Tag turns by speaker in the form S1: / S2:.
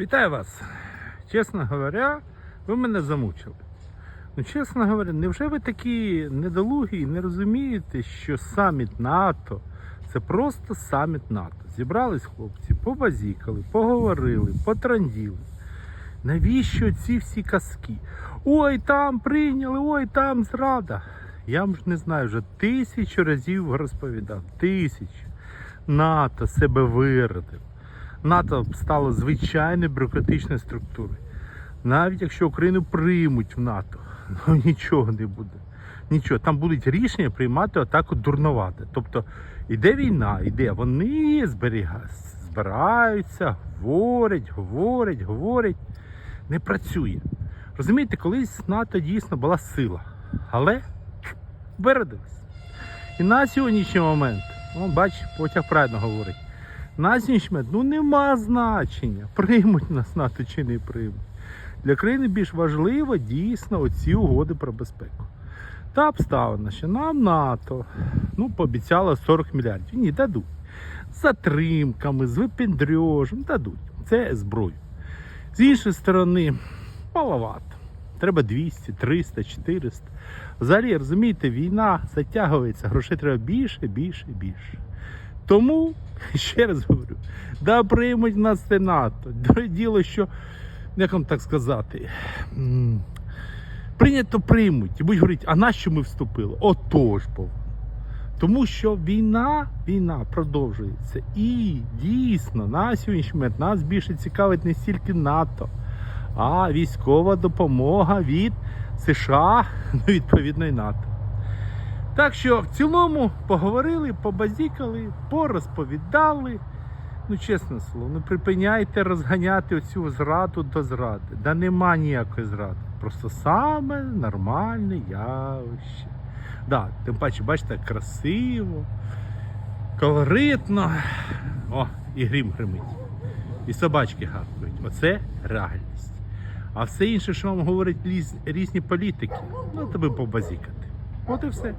S1: Вітаю вас! Чесно говоря, ви мене замучили. Ну, чесно говоря, невже ви такі недолугі і не розумієте, що саміт НАТО це просто саміт НАТО. Зібрались хлопці, побазікали, поговорили, потранділи. Навіщо ці всі казки? Ой, там прийняли, ой, там зрада. Я ж не знаю, вже тисячу разів розповідав. Тисячу. НАТО себе виродив. НАТО стало звичайною бюрократичною структурою. Навіть якщо Україну приймуть в НАТО, ну нічого не буде. Нічого, там будуть рішення приймати отак от дурновато. Тобто іде війна, іде, вони зберіга- збираються, говорять, говорять, говорять. Не працює. Розумієте, колись НАТО дійсно була сила, але виродилась. І на сьогоднішній момент, ну, бач, потяг правильно говорить. На сьогоднішній ну нема значення, приймуть нас НАТО чи не приймуть. Для країни більш важливо дійсно оці угоди про безпеку. Та обставина, що нам НАТО ну, пообіцяло 40 мільярдів. Ні, дадуть. З затримками, з випендрьожем дадуть. Це зброю. З іншої сторони, маловато. Треба 200, 300, 400. Взагалі, розумієте, війна затягується, грошей треба більше, більше, більше. Тому, ще раз говорю, да приймуть нас це НАТО. Діло, що, як вам так сказати, прийнято приймуть. І будуть говорити, а нащо ми вступили? Отож, бо. Тому що війна, війна продовжується. І дійсно на сьогоднішній момент нас більше цікавить не стільки НАТО, а військова допомога від США, ну, відповідно, і НАТО. Так що в цілому поговорили, побазікали, порозповідали. Ну, чесне слово, не припиняйте розганяти оцю зраду до зради. Да нема ніякої зради. Просто саме нормальне явище. Да, тим паче, бачите, красиво, колоритно. О, і грім гримить. І собачки гавкають. Оце реальність. А все інше, що вам говорять різні політики, ну, то ви побазікати. От і все.